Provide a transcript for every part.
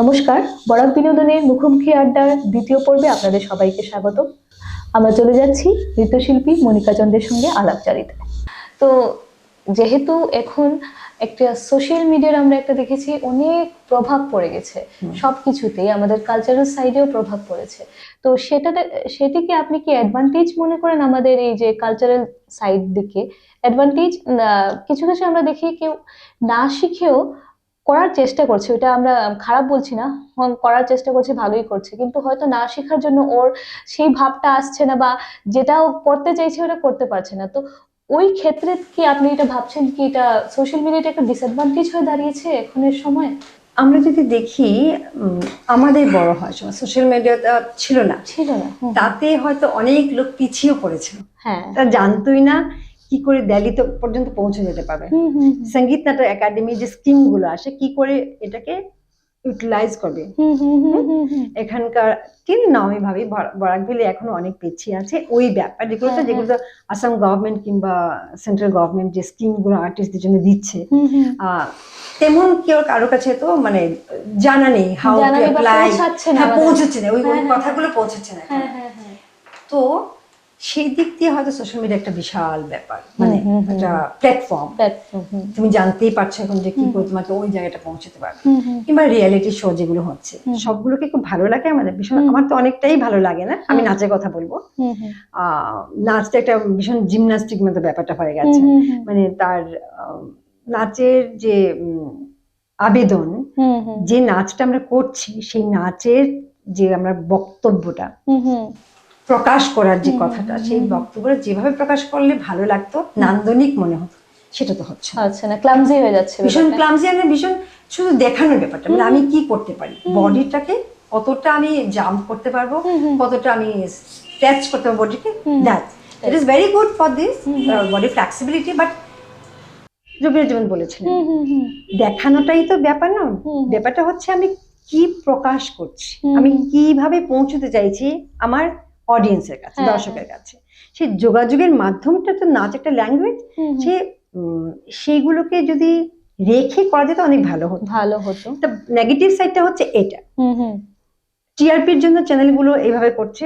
নমস্কার বরাক বিনোদনের মুখোমুখি আড্ডার দ্বিতীয় পর্বে আপনাদের সবাইকে স্বাগত। আমরা চলে যাচ্ছি নৃত্যশিল্পী মনিকা চন্দ্রের সঙ্গে আলাপচারিতা তো যেহেতু এখন একটা সোশ্যাল মিডিয়ার আমরা একটা দেখেছি অনেক প্রভাব পড়ে গেছে। সব কিছুতেই আমাদের কালচারাল সাইডেও প্রভাব পড়েছে। তো সেটাতে সেটিকে আপনি কি অ্যাডভান্টেজ মনে করেন আমাদের এই যে কালচারাল সাইড দিকে? অ্যাডভান্টেজ কিছু কিছু আমরা দেখি কেউ না শিখেও করার চেষ্টা করছে ওটা আমরা খারাপ বলছি না করার চেষ্টা করছে ভালোই করছে। কিন্তু হয়তো না শেখার জন্য ওর সেই ভাবটা আসছে না বা যেটা ও করতে চাইছে ওটা করতে পারছে না। তো ওই ক্ষেত্রে কি আপনি এটা ভাবছেন কি এটা সোশ্যাল মিডিয়াটা একটা ডিসঅ্যাডভান্টেজ হয়ে দাঁড়িয়েছে এখনের সময়? আমরা যদি দেখি আমাদের বড় হয় সময় সোশ্যাল মিডিয়াটা ছিল না। ছিল না তাতে হয়তো অনেক লোক পিছিয়ে পড়েছিল। হ্যাঁ। তারা জানতোই না কি করে দিল্লিতে পর্যন্ত পৌঁছে যেতে পারবে? সংগীত নাটক একাডেমি যে স্কিমগুলো আসে কি করে এটাকে ইউটিলাইজ করবে। এখানকার টিল নাও আমি ভাবি বরা- বরাকভেলে এখনও অনেক পিছিয়ে আছে। ওই ব্যাপার যেগুলো তো হ্যাঁ, যেগুলো আসাম গভর্নমেন্ট কিংবা সেন্ট্রাল গভর্নমেন্ট যে স্কিমগুলো আর্টিস্টদের জন্য দিচ্ছে। তেমন কেউ কারও কাছে তো মানে জানা নেই হাউ টু অ্যাপ্লাই পৌঁছাচ্ছে না হ্যাঁ ওই হ্যাঁ, হ্যাঁ, কথাগুলো পৌঁছচ্ছে না। হ্যাঁ হ্যাঁ হ্যাঁ। তো সেই দিক দিয়ে হয়তো সোশ্যাল মিডিয়া একটা বিশাল ব্যাপার। মানে একটা প্ল্যাটফর্ম তুমি জানতেই পারছ এখন যে কি করে তোমাকে ওই জায়গাটা পৌঁছতে পারবে। কিংবা রিয়েলিটি শো যেগুলো হচ্ছে। সবগুলোকে খুব ভালো লাগে আমাদের। ভীষণ আমার তো অনেকটাই ভালো লাগে না আমি নাচের কথা বলব। নাচটা একটা ভীষণ জিমনাস্টিক মতো ব্যাপারটা হয়ে গেছে। মানে তার নাচের যে আবেদন যে নাচটা আমরা করছি সেই নাচের যে আমরা বক্তব্যটা। প্রকাশ করার যে কথাটা সেই বক্তব্য যেভাবে প্রকাশ করলে ভালো লাগতো নান্দনিক মনে হতো সেটা তো হচ্ছে। আচ্ছা না ক্লামজি হয়ে যাচ্ছে ভীষণ। ক্লামজি আর ভীষণ শুধু দেখানোর ব্যাপারটা মানে আমি কি করতে পারি? বডিটাকে কতটা আমি জাম্প করতে পারব। কতটা আমি স্ট্রেচ করতে পারব বডিকে। That it is very good for this. Body flexibility but Rabindra যেমন বলেছিলেন দেখানোটাই তো ব্যাপার না। ব্যাপারটা হচ্ছে আমি কি প্রকাশ করছি? আমি কীভাবে পৌঁছতে চাইছি? আমার অডিয়েন্সের কাছে হ্যাঁ, দর্শকের কাছে। সেই যোগাযোগের মাধ্যমটা তো নাচ একটা ল্যাঙ্গুয়েজ। সে সেইগুলোকে যদি রেখে করা যেত অনেক ভালো হতো। ভালো হতো। নেগেটিভ সাইডটা হচ্ছে এটা। টিআরপির জন্য চ্যানেলগুলো এইভাবে করছে।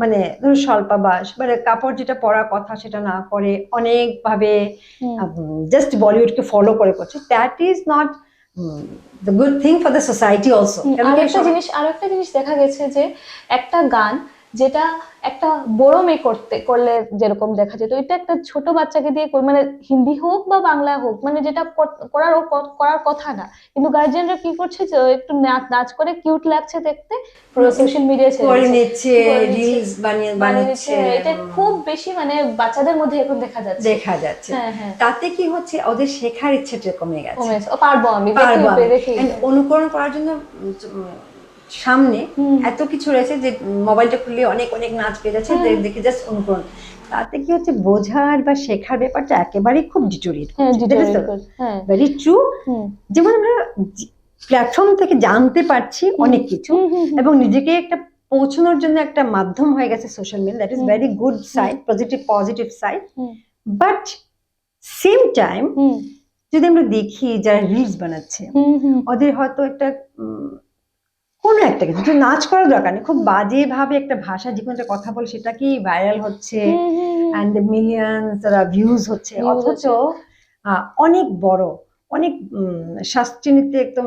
মানে ধরো স্বল্পাবাস মানে কাপড় যেটা পরা কথা সেটা না করে অনেকভাবে জাস্ট বলিউডকে ফলো করে করছে। That is not the good thing for the society also আর একটা জিনিস আর একটা জিনিস দেখা গেছে যে একটা গান যেটা একটা বড় মেয়ে করতে করলে যেরকম দেখা যেত এটা একটা ছোট বাচ্চাকে দিয়ে মানে হিন্দি হোক বা বাংলা হোক মানে যেটা করার করার কথা না। কিন্তু গার্জিয়ানরা কি করছে যে একটু নাচ নাচ করে কিউট লাগছে দেখতে সোশ্যাল মিডিয়ায় করে নিচ্ছে রিলস বানিয়ে বানিয়ে বানাচ্ছে দিচ্ছে। এটা খুব বেশি মানে বাচ্চাদের মধ্যে এখন দেখা যাচ্ছে। দেখা যাচ্ছে। হ্যাঁ হ্যাঁ। তাতে কি হচ্ছে ওদের শেখার ইচ্ছেটা কমে গেছে। পারব আমি পারব অনুকরণ করার জন্য সামনে এত কিছু রয়েছে যে মোবাইলটা খুললে অনেক অনেক নাচ পেয়ে যাচ্ছে দেখে জাস্ট অনুকরণ। তাতে কি হচ্ছে বোঝার বা শেখার ব্যাপারটা একেবারেই খুব ডিটোরিয়েট হ্যাঁ হ্যাঁ। ভেরি ট্রু যেমন আমরা প্ল্যাটফর্ম থেকে জানতে পারছি অনেক কিছু। এবং নিজেকে একটা পৌঁছানোর জন্য একটা মাধ্যম হয়ে গেছে social media that is. Very good side positive positive side but same time যদি আমরা দেখি যারা রিলস বানাচ্ছে ওদের হয়তো একটা কোনো একটা কিছু যে নাচ করার দরকার নেই খুব বাজে ভাবে একটা ভাষা যে কোনো কথা বলে কি ভাইরাল হচ্ছে। অ্যান্ড মিলিয়ন্স ভিউজ হচ্ছে অথচ অনেক বড় অনেক উম, শাস্ত্রীয়তে একদম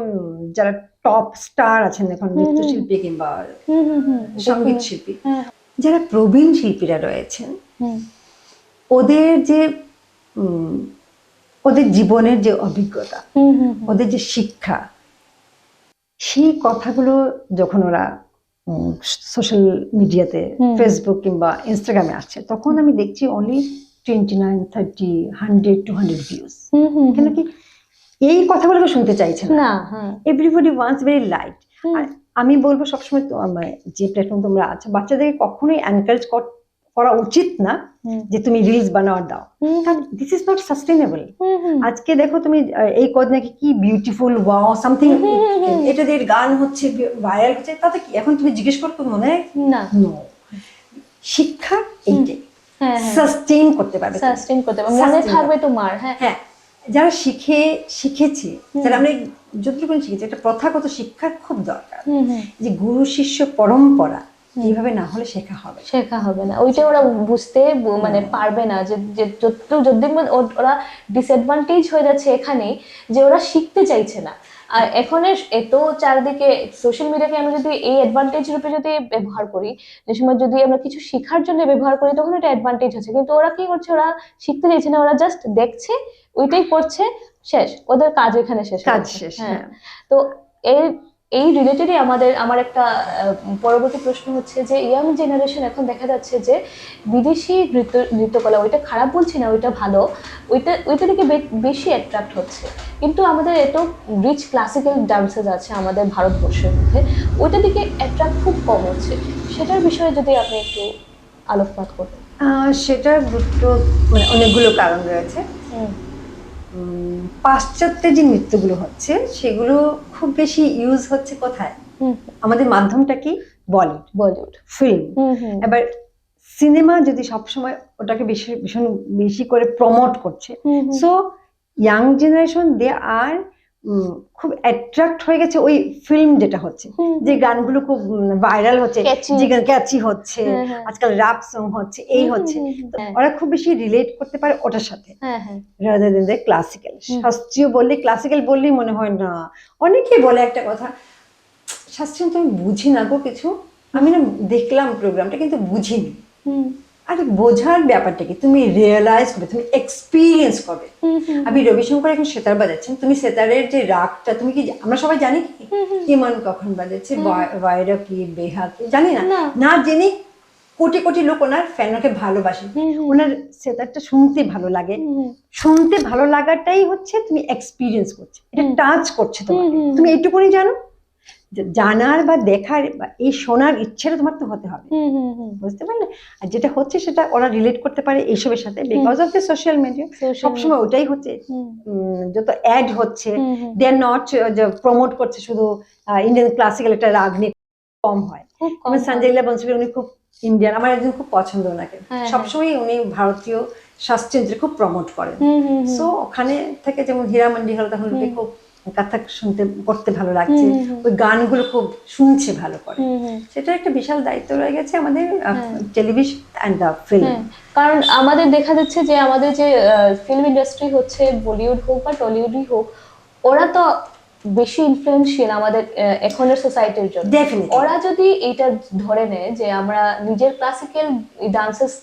যারা টপ স্টার আছেন এখন। নৃত্যশিল্পী কিংবা। সংগীত শিল্পী যারা প্রবীণ শিল্পীরা রয়েছেন ওদের যে ওদের জীবনের যে অভিজ্ঞতা। ওদের যে শিক্ষা সেই কথাগুলো যখন ওরা সোশ্যাল মিডিয়াতে ফেসবুক কিংবা ইনস্টাগ্রামে আসছে তখন আমি দেখছি only twenty nine thirty hundred two hundred views কেন কি এই কথাগুলোকে শুনতে চাইছে না। এভরিবডি ওয়ান্টস ভেরি লাইট আর আমি বলব সবসময় যে প্ল্যাটফর্ম তোমরা আছো বাচ্চাদেরকে কখনোই এনকারেজ করা উচিত না যে তুমি রিলস বানাও দাও। Hmm, this is not sustainable. আজকে দেখো তুমি এই কদ নাকি কি বিউটিফুল ওয়াও সামথিং। এটা দিয়ে গান হচ্ছে ভাইরাল হচ্ছে তাতে কি? এখন তুমি জিজ্ঞেস করো তো মনে হয়? না। শিক্ষা এইটাই। হ্যাঁ হ্যাঁ। সাস্টেইন করতে পারবে তুমি। সাস্টেন করতে পারবে। মনে থাকবে তোমার হ্যাঁ। হ্যাঁ। যারা শিখে শিখেছে। যারা আমরা যতটুকু শিখেছি একটা প্রথাগত শিক্ষার খুব দরকার। যে গুরু শিষ্য পরম্পরা এইভাবে না হলে শেখা হবে। শেখা হবে না। ওইটা ওরা বুঝতে মানে পারবে না যে যে যতটুকু যদি ওরা ডিসঅ্যাডভান্টেজ হয়ে যাচ্ছে এখানে যে ওরা শিখতে চাইছে না। আর এখন এত চারদিকে সোশ্যাল মিডিয়াকে আমরা যদি এই অ্যাডভান্টেজ রূপে যদি ব্যবহার করি যে সময় যদি আমরা কিছু শেখার জন্য ব্যবহার করি তখন এটা অ্যাডভান্টেজ হচ্ছে। কিন্তু ওরা কি করছে? ওরা শিখতে চাইছে না ওরা জাস্ট দেখছে ওইটাই করছে শেষ। ওদের কাজ এখানে শেষ কাজ শেষ হ্যাঁ। হ্যাঁ। তো এই এই রিলেটেডই আমাদের আমার একটা পরবর্তী প্রশ্ন হচ্ছে যে ইয়াং জেনারেশন এখন দেখা যাচ্ছে যে বিদেশি নৃত্য নৃত্যকলা ওইটা খারাপ বলছি না ওইটা ভালো ওইটা ওইটা থেকে বেশি অ্যাট্রাক্ট হচ্ছে। কিন্তু আমাদের এত রিচ ক্লাসিক্যাল ডান্সেস আছে আমাদের ভারতবর্ষের মধ্যে ওইটা দিকে অ্যাট্রাক্ট খুব কম হচ্ছে। সেটার বিষয়ে যদি আপনি একটু আলোকপাত করতেন। সেটার দুটো মানে অনেকগুলো কারণ রয়েছে। পাশ্চাত্যে যে নৃত্যগুলো হচ্ছে সেগুলো খুব বেশি ইউজ হচ্ছে কোথায়? আমাদের মাধ্যমটা কি? বলিউড বলিউড ফিল্ম এবার সিনেমা যদি সবসময় ওটাকে বেশি ভীষণ বেশি করে প্রমোট করছে। সো ইয়াং জেনারেশন দে আর খুব অ্যাট্রাক্ট হয়ে গেছে ওই ফিল্ম যেটা হচ্ছে। যে গানগুলো খুব ভাইরাল হচ্ছে। যে ক্যাচি হচ্ছে। হ্যাঁ, হ্যাঁ। আজকাল র্যাপ সং হচ্ছে এই হচ্ছে। হ্যাঁ। ওরা খুব বেশি রিলেট করতে পারে ওটার সাথে। হ্যাঁ হ্যাঁ। রাদার দেন দ্য ক্লাসিক্যাল শাস্ত্রীয় বললে ক্লাসিক্যাল বললেই মনে হয় না। অনেকেই বলে একটা কথা শাস্ত্রীয় তো আমি বুঝি না গো কিছু। আমি না দেখলাম প্রোগ্রামটা কিন্তু বুঝিনি। হুম। আর বোঝার ব্যাপারটা কি? তুমি রিয়েলাইজ করবে তুমি এক্সপিরিয়েন্স করবে। আমি রবিশঙ্কর এখন সেতার বাজাচ্ছেন। তুমি সেতারের যে রাগটা তুমি কি আমরা সবাই জানি কি। ইমান কখন বাজাচ্ছে? বয়রা কি বেহা কি? জানি না। না। জেনে কোটি কোটি লোক ওনার ফ্যান ওনাকে ভালোবাসে। ওনার সেতারটা শুনতে ভালো লাগে। শুনতে ভালো লাগাটাই হচ্ছে তুমি এক্সপিরিয়েন্স করছ। এটা। টাচ করছে হুম, তুমি এইটুকুনি জানো? জানার বা দেখার এই শোনার ইচ্ছেটা তোমার তো হতে হবে। বুঝতে পারলে? আর যেটা হচ্ছে সেটা ওরা রিলেট করতে পারে এইসবের সাথে। Because of the social media সবসময় ওটাই হচ্ছে। যত অ্যাড হচ্ছে। দে আর নট প্রমোট করছে শুধু ইন্ডিয়ান ক্লাসিক্যাল একটা রাগ নিয়ে কম হয়। হয়। সঞ্জয় লীলা বনশালী উনি খুব ইন্ডিয়ান আমার একজন খুব পছন্দ ওনাকে। হ্যাঁ, সবসময় উনি ভারতীয় শাস্ত্রীয় খুব প্রমোট করেন। সো ওখানে থেকে যেমন হীরামন্ডি হলো তখন খুব কথা শুনতে করতে ভালো লাগছে। ওই গানগুলো খুব শুনছে ভালো করে। সেটা একটা বিশাল দায়িত্ব রয়ে গেছে আমাদের টেলিভিশন অ্যান্ড দ্য ফিল্ম কারণ আমাদের দেখা যাচ্ছে যে আমাদের যে ফিল্ম ইন্ডাস্ট্রি হচ্ছে বলিউড হোক বা টলিউডই হোক ওরা তো বেশি ইনফ্লুয়েন্সিয়াল আমাদের এখনের সোসাইটির জন্য। ওরা যদি এটা ধরে নেয় যে আমরা নিজের ক্লাসিক্যাল ডান্সেস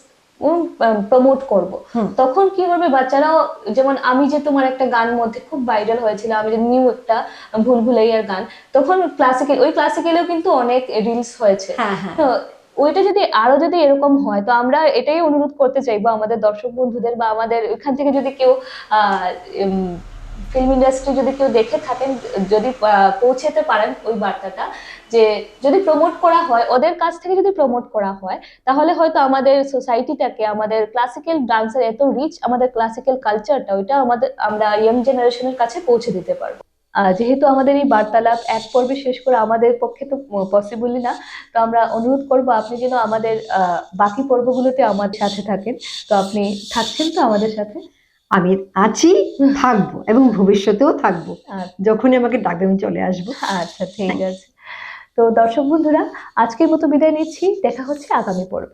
প্রমোট করব। তখন কি করবে বাচ্চারাও যেমন আমি যে তোমার একটা গান মধ্যে খুব ভাইরাল হয়েছিল আমি যে নিউ একটা ভুল ভুলাইয়ার গান তখন ক্লাসিক্যাল ওই ক্লাসিক্যালেও কিন্তু অনেক রিলস হয়েছে। হ্যাঁ হ্যাঁ। তো ওইটা যদি আরও যদি এরকম হয় তো আমরা এটাই অনুরোধ করতে চাইব আমাদের দর্শক বন্ধুদের বা আমাদের ওইখান থেকে যদি কেউ ফিল্ম ইন্ডাস্ট্রি যদি কেউ দেখে থাকেন যদি পৌঁছাতে পারেন ওই বার্তাটা যে যদি প্রমোট করা হয় ওদের কাছ থেকে যদি প্রমোট করা হয় তাহলে হয়তো আমাদের সোসাইটিটাকে আমাদের ক্লাসিক্যাল ডান্সের এত রিচ আমাদের ক্লাসিক্যাল কালচারটা ওইটা আমাদের আমরা ইয়াং জেনারেশনের কাছে পৌঁছে দিতে পারব। যেহেতু আমাদের এই বার্তালাপ এক পর্বে শেষ করে আমাদের পক্ষে তো পসিবলই না তো আমরা অনুরোধ করব আপনি যেন আমাদের বাকি পর্বগুলোতে আমার সাথে থাকেন। তো আপনি থাকছেন তো আমাদের সাথে? আমি আছি থাকব এবং ভবিষ্যতেও থাকব। আচ্ছা। যখনই আমাকে ডাকবে আমি চলে আসব। আচ্ছা ঠিক আছে। তো দর্শক বন্ধুরা আজকের মতো বিদায় নিচ্ছি। দেখা হচ্ছে আগামী পর্বে।